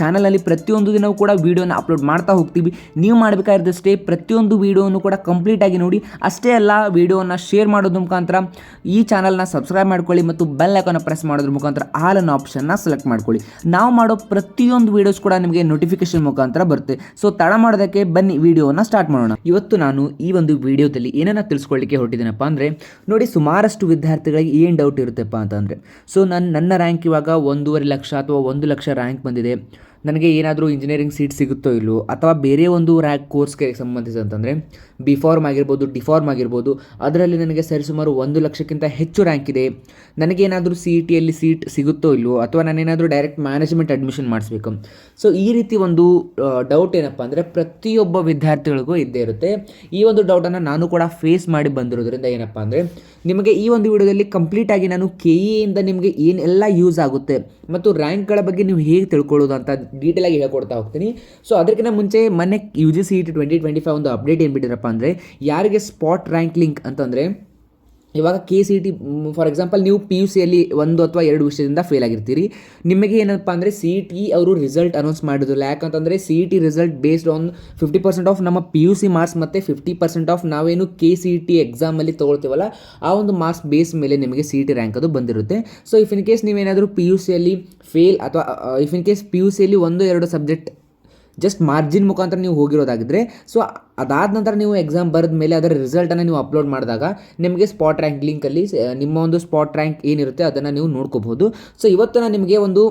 ಚಾನಲಲ್ಲಿ ಪ್ರತಿಯೊಂದು ದಿನವೂ ಕೂಡ ವೀಡಿಯೋನ ಅಪ್ಲೋಡ್ ಮಾಡ್ತಾ ಹೋಗ್ತೀವಿ. ನೀವು ಮಾಡಬೇಕಾಗಿದ್ದಷ್ಟೇ ಪ್ರತಿಯೊಂದು ವೀಡಿಯೋನು ಕೂಡ ಕಂಪ್ಲೀಟಾಗಿ ನೋಡಿ. ಅಷ್ಟೇ ಅಲ್ಲ, ವೀಡಿಯೋನ ಶೇರ್ ಮಾಡೋದ್ರ ಮುಖಾಂತರ ಈ ಚಾನಲ್ನ ಸಬ್ಸ್ಕ್ರೈಬ್ ಮಾಡ್ಕೊಳ್ಳಿ ಮತ್ತು ಬೆಲ್ ಐಕಾನ ಪ್ರೆಸ್ ಮಾಡೋದ್ರ ಮುಖಾಂತರ ಆಲ್ ಅನ್ನೋ ಆಪ್ಷನ್ನ ಸೆಲೆಕ್ಟ್ ಮಾಡ್ಕೊಳ್ಳಿ. ನಾವು ಮಾಡೋ ಪ್ರತಿಯೊಂದು ವೀಡಿಯೋಸ್ ಕೂಡ ನಿಮಗೆ ನೋಟಿಫಿಕೇಶನ್ ಮುಖಾಂತರ ಬರುತ್ತೆ. ಸೊ ತಡ ಮಾಡೋದಕ್ಕೆ ಬನ್ನಿ, ವಿಡಿಯೋನ ಸ್ಟಾರ್ಟ್ ಮಾಡೋಣ. ಇವತ್ತು ನಾನು ಈ ಒಂದು ವಿಡಿಯೋದಲ್ಲಿ ಏನನ್ನ ತಿಳಿಸ್ಕೊಳ್ಳಿಕ್ಕೆ ಹೊರಟಿದ್ದೀನಪ್ಪ ಅಂದರೆ, ನೋಡಿ ಸುಮಾರಷ್ಟು ವಿದ್ಯಾರ್ಥಿಗಳಿಗೆ ಏನು ಡೌಟ್ ಇರುತ್ತಪ್ಪ ಅಂತಂದರೆ ಸೊ ನನ್ನ ನನ್ನ ರ್ಯಾಂಕ್ ಇವಾಗ ಒಂದೂವರೆ ಲಕ್ಷ ಅಥವಾ ಒಂದು ಲಕ್ಷ ರ್ಯಾಂಕ್ ಬಂದಿದೆ. ನನಗೆ ಏನಾದರೂ ಇಂಜಿನಿಯರಿಂಗ್ ಸೀಟ್ ಸಿಗುತ್ತೋ ಇಲ್ಲೋ ಅಥವಾ ಬೇರೆ ಒಂದು ರ್ಯಾಕ್ ಕೋರ್ಸ್ಗೆ ಸಂಬಂಧಿಸಿದಂತಂದರೆ ಬಿ ಫಾರ್ಮ್ ಆಗಿರ್ಬೋದು ಡಿ ಫಾರ್ಮ್ ಆಗಿರ್ಬೋದು, ಅದರಲ್ಲಿ ನನಗೆ ಸರಿಸುಮಾರು ಒಂದು ಲಕ್ಷಕ್ಕಿಂತ ಹೆಚ್ಚು ರ್ಯಾಂಕ್ ಇದೆ. ನನಗೇನಾದರೂ ಸಿ ಇ ಟಿಯಲ್ಲಿ ಸೀಟ್ ಸಿಗುತ್ತೋ ಇಲ್ಲವೋ ಅಥವಾ ನಾನೇನಾದರೂ ಡೈರೆಕ್ಟ್ ಮ್ಯಾನೇಜ್ಮೆಂಟ್ ಅಡ್ಮಿಷನ್ ಮಾಡಿಸ್ಬೇಕು. ಸೊ ಈ ರೀತಿ ಒಂದು ಡೌಟ್ ಏನಪ್ಪ ಅಂದರೆ ಪ್ರತಿಯೊಬ್ಬ ವಿದ್ಯಾರ್ಥಿಗಳಿಗೂ ಇದ್ದೇ ಇರುತ್ತೆ. ಈ ಒಂದು ಡೌಟನ್ನು ನಾನು ಕೂಡ ಫೇಸ್ ಮಾಡಿ ಬಂದಿರೋದ್ರಿಂದ ಏನಪ್ಪ ಅಂದರೆ, ನಿಮಗೆ ಈ ಒಂದು ವಿಡಿಯೋದಲ್ಲಿ ಕಂಪ್ಲೀಟಾಗಿ ನಾನು ಕೆ ಇಯಿಂದ ನಿಮಗೆ ಏನೆಲ್ಲ ಯೂಸ್ ಆಗುತ್ತೆ, ಮತ್ತು ರ್ಯಾಂಕ್ಗಳ ಬಗ್ಗೆ ನೀವು ಹೇಗೆ ತಿಳ್ಕೊಳ್ಳೋದು ಅಂತ ಡೀಟೇಲಾಗಿ ಹೇಳ್ಕೊಡ್ತಾ ಹೋಗ್ತೀನಿ. ಸೊ ಅದಕ್ಕಿಂತ ಮುಂಚೆ ಮೊನ್ನೆ U G C E T twenty twenty five ಒಂದು ಅಪ್ಡೇಟ್ ಏನು ಬಿಟ್ಟಿರಪ್ಪ ಅಂದರೆ, ಯಾರಿಗೆ ಸ್ಪಾಟ್ ರ್ಯಾಂಕ್ ಲಿಂಕ್ ಅಂತಂದರೆ ಇವಾಗ K C T for example ನೀವು ಪಿ ಯು ಸಿಯಲ್ಲಿ ಒಂದು ಅಥವಾ ಎರಡು ವಿಷಯದಿಂದ ಫೇಲ್ ಆಗಿರ್ತೀರಿ. ನಿಮಗೆ ಏನಪ್ಪ ಅಂದರೆ ಸಿ ಟಿ ಅವರು ರಿಸಲ್ಟ್ ಅನೌನ್ಸ್ ಮಾಡಿದ್ರಲ್ಲ, ಯಾಕಂತಂದರೆ C T result based on fifty percent of ನಮ್ಮ ಪಿ ಯು ಸಿ ಮಾರ್ಕ್ಸ್ ಮತ್ತು ಫಿಫ್ಟಿ ಪರ್ಸೆಂಟ್ ಆಫ್ ನಾವೇನು ಕೆ ಸಿ ಟಿ ಎಕ್ಸಾಮಲ್ಲಿ ತೊಗೊಳ್ತೀವಲ್ಲ, ಆ ಒಂದು ಮಾರ್ಕ್ಸ್ ಬೇಸ್ ಮೇಲೆ ನಿಮಗೆ ಸಿ ಟಿ ರ್ಯಾಂಕ್ ಅದು ಬಂದಿರುತ್ತೆ. ಸೊ ಇಫ್ ಇನ್ ಕೇಸ್ ನೀವೇನಾದರೂ ಪಿ ಯು ಸಿಯಲ್ಲಿ ಫೇಲ್ ಅಥವಾ if in case P U ಸಿಯಲ್ಲಿ ಒಂದು, ಎರಡು ಸಬ್ಜೆಕ್ಟ್ ಜಸ್ಟ್ ಮಾರ್ಜಿನ್ ಮುಖಾಂತರ ನೀವು ಹೋಗಿರೋದಾಗಿದ್ದರೆ ಸೊ ಅದಾದ ನಂತರ ನೀವು ಎಕ್ಸಾಮ್ ಬರೆದ ಮೇಲೆ ಅದರ ರಿಸಲ್ಟನ್ನು ನೀವು ಅಪ್ಲೋಡ್ ಮಾಡಿದಾಗ ನಿಮಗೆ ಸ್ಪಾಟ್ ರ್ಯಾಂಕ್ ಲಿಂಕಲ್ಲಿ ನಿಮ್ಮ ಒಂದು ಸ್ಪಾಟ್ ರ್ಯಾಂಕ್ ಏನಿರುತ್ತೆ ಅದನ್ನು ನೀವು ನೋಡ್ಕೋಬಹುದು. ಸೊ ಇವತ್ತು ನಾನು ನಿಮಗೆ ಒಂದು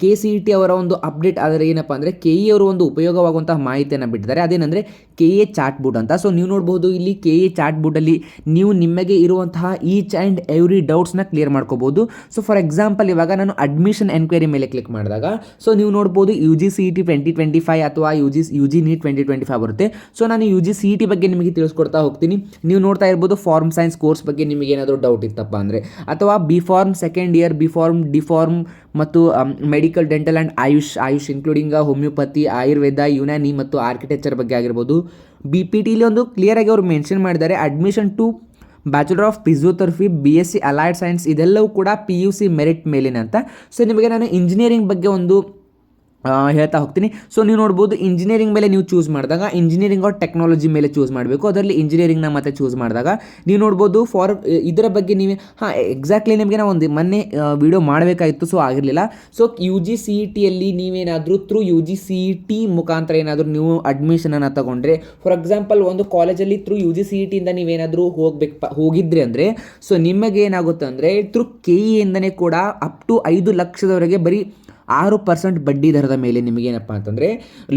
ಕೆ ಸಿ ಇ ಟಿ ಅವರ ಒಂದು ಅಪ್ಡೇಟ್ ಆದರೆ ಏನಪ್ಪ ಅಂದರೆ ಕೆ ಇ ಅವರು ಒಂದು ಉಪಯೋಗವಾಗುವಂತಹ ಮಾಹಿತಿಯನ್ನು ಬಿಟ್ಟಿದ್ದಾರೆ. ಅದೇನೆಂದರೆ ಕೆ ಎ ಚಾಟ್ ಬುಡ್ ಅಂತ. ಸೊ ನೀವು ನೋಡ್ಬೋದು ಇಲ್ಲಿ ಕೆ ಎ ಚಾಟ್ ಬುಡಲ್ಲಿ ನೀವು ನಿಮಗೆ ಇರುವಂತಹ ಈಚ್ ಆ್ಯಂಡ್ ಎವ್ರಿ ಡೌಟ್ಸ್ನ ಕ್ಲಿಯರ್ ಮಾಡ್ಕೋಬೋದು. ಸೊ ಫಾರ್ ಎಕ್ಸಾಂಪಲ್ ಇವಾಗ ನಾನು ಅಡ್ಮಿಷನ್ ಎನ್ಕ್ವೈರಿ ಮೇಲೆ ಕ್ಲಿಕ್ ಮಾಡಿದಾಗ ಸೊ ನೀವು ನೋಡ್ಬೋದು U G C E T twenty twenty five ಅಥವಾ U G U G NEET twenty twenty five ಬರುತ್ತೆ. ಸೊ ನಾನು U G C E T ಬಗ್ಗೆ ನಿಮಗೆ ತಿಳಿಸ್ಕೊಡ್ತಾ ಹೋಗ್ತೀನಿ. ನೀವು ನೋಡ್ತಾ ಇರ್ಬೋದು ಫಾರ್ಮ್ ಸೈನ್ಸ್ ಕೋರ್ಸ್ ಬಗ್ಗೆ ನಿಮಗೆ ಏನಾದರೂ ಡೌಟ್ ಇತ್ತಪ್ಪ ಅಂದರೆ, ಅಥವಾ B pharm second year B pharm D pharm ಮತ್ತು medical, dental and AYUSH AYUSH including homeopathy Ayurveda, Unani ಮತ್ತು ಆರ್ಕಿಟೆಕ್ಚರ್ ಬಗ್ಗೆ ಆಗಿರ್ಬೋದು. ಬಿ ಪಿ ಟಿಲಿ ಒಂದು ಕ್ಲಿಯರಾಗಿ ಅವರು ಮೆನ್ಷನ್ ಮಾಡಿದ್ದಾರೆ. Admission to bachelor of physiotherapy B S C allied science ಇದೆಲ್ಲವೂ ಕೂಡ ಪಿ ಯು ಸಿ ಮೆರಿಟ್ ಮೇಲಿನ ಅಂತ. ಸೊ ನಿಮಗೆ ನಾನು ಇಂಜಿನಿಯರಿಂಗ್ ಬಗ್ಗೆ ಒಂದು ಹೇಳ್ತಾ ಹೋಗ್ತೀನಿ. ಸೊ ನೀವು ನೋಡ್ಬೋದು ಇಂಜಿನಿಯರಿಂಗ್ ಮೇಲೆ ನೀವು ಚೂಸ್ ಮಾಡಿದಾಗ ಇಂಜಿನಿಯರಿಂಗ್ ಆರ್ ಟೆಕ್ನಾಲಜಿ ಮೇಲೆ ಚೂಸ್ ಮಾಡಬೇಕು. ಅದರಲ್ಲಿ ಇಂಜಿನಿಯರಿಂಗ್ನ ಮತ್ತೆ ಚೂಸ್ ಮಾಡಿದಾಗ, ನೀವು ನೋಡ್ಬೋದು ಫಾರ್ ಇದರ ಬಗ್ಗೆ ನೀವು, ಹಾಂ ಎಕ್ಸಾಕ್ಟ್ಲಿ ನಿಮಗೆ ನಾವು ಒಂದು ಮೊನ್ನೆ ವಿಡಿಯೋ ಮಾಡಬೇಕಾಗಿತ್ತು ಸೊ ಆಗಿರಲಿಲ್ಲ. So U G C E ಟಿಯಲ್ಲಿ ನೀವೇನಾದರೂ through U G C E T ಮುಖಾಂತರ ಏನಾದರೂ ನೀವು ಅಡ್ಮಿಷನನ್ನು ತಗೊಂಡ್ರೆ ಫಾರ್ ಎಕ್ಸಾಂಪಲ್ ಒಂದು ಕಾಲೇಜಲ್ಲಿ through U G C E ಟಿಯಿಂದ ನೀವೇನಾದರೂ ಹೋಗ್ಬೇಕು ಹೋಗಿದ್ರಿ ಅಂದರೆ ಸೊ ನಿಮಗೆ ಏನಾಗುತ್ತೆ ಅಂದರೆ ಥ್ರೂ ಕೆ ಇಂದನೇ ಕೂಡ ಅಪ್ ಟು ಐದು ಲಕ್ಷದವರೆಗೆ ಬರೀ ಆರು ಪರ್ಸೆಂಟ್ ಬಡ್ಡಿ ದರದ ಮೇಲೆ ನಿಮಗೇನಪ್ಪ ಅಂತಂದರೆ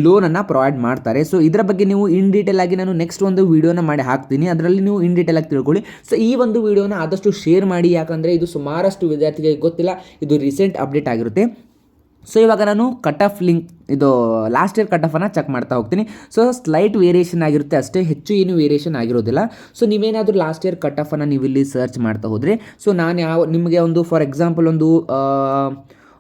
ಲೋನನ್ನು ಪ್ರೊವೈಡ್ ಮಾಡ್ತಾರೆ. ಸೊ ಇದರ ಬಗ್ಗೆ ನೀವು ಇನ್ ಡೀಟೇಲ್ ಆಗಿ ನಾನು ನೆಕ್ಸ್ಟ್ ಒಂದು ವೀಡಿಯೋನ ಮಾಡಿ ಹಾಕ್ತೀನಿ. ಅದರಲ್ಲಿ ನೀವು ಇನ್ ಡೀಟೇಲ್ ಆಗಿ ತಿಳ್ಕೊಳ್ಳಿ. ಸೊ ಈ ಒಂದು ವೀಡಿಯೋನ ಆದಷ್ಟು ಶೇರ್ ಮಾಡಿ. ಯಾಕಂದರೆ ಇದು ಸುಮಾರಷ್ಟು ವಿದ್ಯಾರ್ಥಿಗಳಿಗೆ ಗೊತ್ತಿಲ್ಲ. ಇದು ರೀಸೆಂಟ್ ಅಪ್ಡೇಟ್ ಆಗಿರುತ್ತೆ. ಸೊ ಇವಾಗ ನಾನು ಕಟ್ ಆಫ್ ಲಿಂಕ್ ಇದು ಲಾಸ್ಟ್ ಇಯರ್ ಕಟ್ ಆಫನ್ನು ಚೆಕ್ ಮಾಡ್ತಾ ಹೋಗ್ತೀನಿ. ಸೊ ಸ್ಲೈಟ್ ವೇರಿಯೇಷನ್ ಆಗಿರುತ್ತೆ. ಅಷ್ಟೇ ಹೆಚ್ಚು ಏನು ವೇರಿಯೇಷನ್ ಆಗಿರೋದಿಲ್ಲ. ಸೊ ನೀವೇನಾದರೂ ಲಾಸ್ಟ್ ಇಯರ್ ಕಟ್ ಆಫನ್ನು ನೀವು ಇಲ್ಲಿ ಸರ್ಚ್ ಮಾಡ್ತಾ ಹೋದರೆ ಸೊ ನಾನು ಯಾವ, ನಿಮಗೆ ಒಂದು ಫಾರ್ ಎಕ್ಸಾಂಪಲ್ ಒಂದು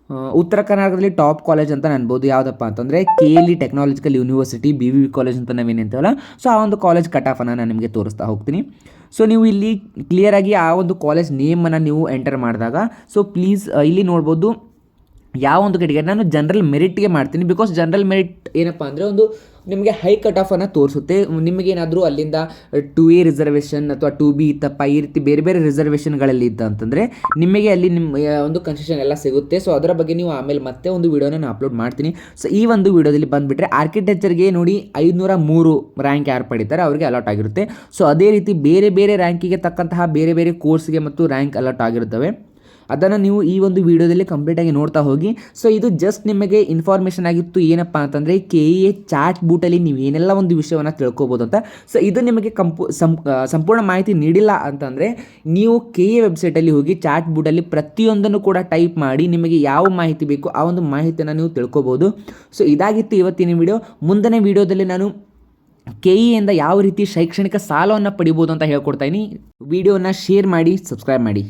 ಉತ್ತರ ಕರ್ನಾಟಕದಲ್ಲಿ ಟಾಪ್ ಕಾಲೇಜ್ ಅಂತ ಅನ್ಬೋದು. ಯಾವುದಪ್ಪ ಅಂತಂದರೆ K L technological university B V college ಅಂತ ನಾವೇನು ಅಂತೀವಲ್ಲ? ಸೊ, ಆ ಒಂದು ಕಾಲೇಜ್ ಕಟ್ ಆಫನ್ನು ನಾನು ನಿಮಗೆ ತೋರಿಸ್ತಾ ಹೋಗ್ತೀನಿ. ಸೊ, ನೀವು ಇಲ್ಲಿ ಕ್ಲಿಯರಾಗಿ ಆ ಒಂದು ಕಾಲೇಜ್ ನೇಮನ್ನು ನೀವು ಎಂಟರ್ ಮಾಡಿದಾಗ, ಸೊ ಪ್ಲೀಸ್ ಇಲ್ಲಿ ನೋಡ್ಬೋದು ಯಾವ ಒಂದು ಕಡೆಗೆ ನಾನು ಜನರಲ್ ಮೆರಿಟ್ಗೆ ಮಾಡ್ತೀನಿ. ಬಿಕಾಸ್ ಜನರಲ್ ಮೆರಿಟ್ ಏನಪ್ಪ ಅಂದರೆ ಒಂದು ನಿಮಗೆ ಹೈ ಕಟ್ ಆಫನ್ನು ತೋರಿಸುತ್ತೆ. ನಿಮಗೇನಾದರೂ ಅಲ್ಲಿಂದ ಟು ಎ ರಿಸರ್ವೇಷನ್ ಅಥವಾ ಟು ಬಿ ಇತ್ತಪ್ಪ, ಈ ರೀತಿ ಬೇರೆ ಬೇರೆ ರಿಸರ್ವೇಷನ್ಗಳಲ್ಲಿ ಅಂತಂದರೆ ನಿಮಗೆ ಅಲ್ಲಿ ನಿಮ್ಮ ಒಂದು ಕನ್ಸೆಷನ್ ಎಲ್ಲ ಸಿಗುತ್ತೆ. ಸೊ ಅದರ ಬಗ್ಗೆ ನೀವು ಆಮೇಲೆ ಮತ್ತೆ ಒಂದು ವೀಡಿಯೋನ ನಾನು ಅಪ್ಲೋಡ್ ಮಾಡ್ತೀನಿ. ಸೊ ಈ ಒಂದು ವೀಡಿಯೋದಲ್ಲಿ ಬಂದುಬಿಟ್ರೆ ಆರ್ಕಿಟೆಕ್ಚರ್ಗೆ ನೋಡಿ ಐದುನೂರ ಮೂರು ರ್ಯಾಂಕ್ ಯಾರು ಪಡಿತಾರೆ, ಅವರಿಗೆ ಅಲಾಟ್ ಆಗಿರುತ್ತೆ. ಸೊ ಅದೇ ರೀತಿ ಬೇರೆ ಬೇರೆ ರ್ಯಾಂಕಿಗೆ ತಕ್ಕಂತಹ ಬೇರೆ ಬೇರೆ ಕೋರ್ಸ್ಗೆ ಮತ್ತು ರ್ಯಾಂಕ್ ಅಲಾಟ್ ಆಗಿರುತ್ತವೆ. ಅದನ್ನು ನೀವು ಈ ಒಂದು ವಿಡಿಯೋದಲ್ಲಿ ಕಂಪ್ಲೀಟಾಗಿ ನೋಡ್ತಾ ಹೋಗಿ. ಸೊ ಇದು ಜಸ್ಟ್ ನಿಮಗೆ ಇನ್ಫಾರ್ಮೇಷನ್ ಆಗಿತ್ತು ಏನಪ್ಪ ಅಂತಂದರೆ ಕೆ ಇ ಎ ಚಾಟ್ ಬೂಟಲ್ಲಿ ನೀವು ಏನೆಲ್ಲ ಒಂದು ವಿಷಯವನ್ನು ತಿಳ್ಕೊಬೋದು ಅಂತ. ಸೊ ಇದು ನಿಮಗೆ ಕಂಪು ಸಂಪೂರ್ಣ ಮಾಹಿತಿ ನೀಡಿಲ್ಲ ಅಂತಂದರೆ ನೀವು ಕೆ ಎ ವೆಬ್ಸೈಟಲ್ಲಿ ಹೋಗಿ ಚಾಟ್ ಬೂಟಲ್ಲಿ ಪ್ರತಿಯೊಂದನ್ನು ಕೂಡ ಟೈಪ್ ಮಾಡಿ ನಿಮಗೆ ಯಾವ ಮಾಹಿತಿ ಬೇಕು ಆ ಒಂದು ಮಾಹಿತಿಯನ್ನು ನೀವು ತಿಳ್ಕೊಬೋದು. ಸೊ ಇದಾಗಿತ್ತು ಇವತ್ತಿನ ವಿಡಿಯೋ. ಮುಂದಿನ ವಿಡಿಯೋದಲ್ಲಿ ನಾನು ಕೆ ಇಯಿಂದ ಯಾವ ರೀತಿ ಶೈಕ್ಷಣಿಕ ಸಾಲವನ್ನು ಪಡಿಬೋದು ಅಂತ ಹೇಳ್ಕೊಡ್ತಾ ಇದ್ದೀನಿ ವಿಡಿಯೋನ ಶೇರ್ ಮಾಡಿ ಸಬ್ಸ್ಕ್ರೈಬ್ ಮಾಡಿ.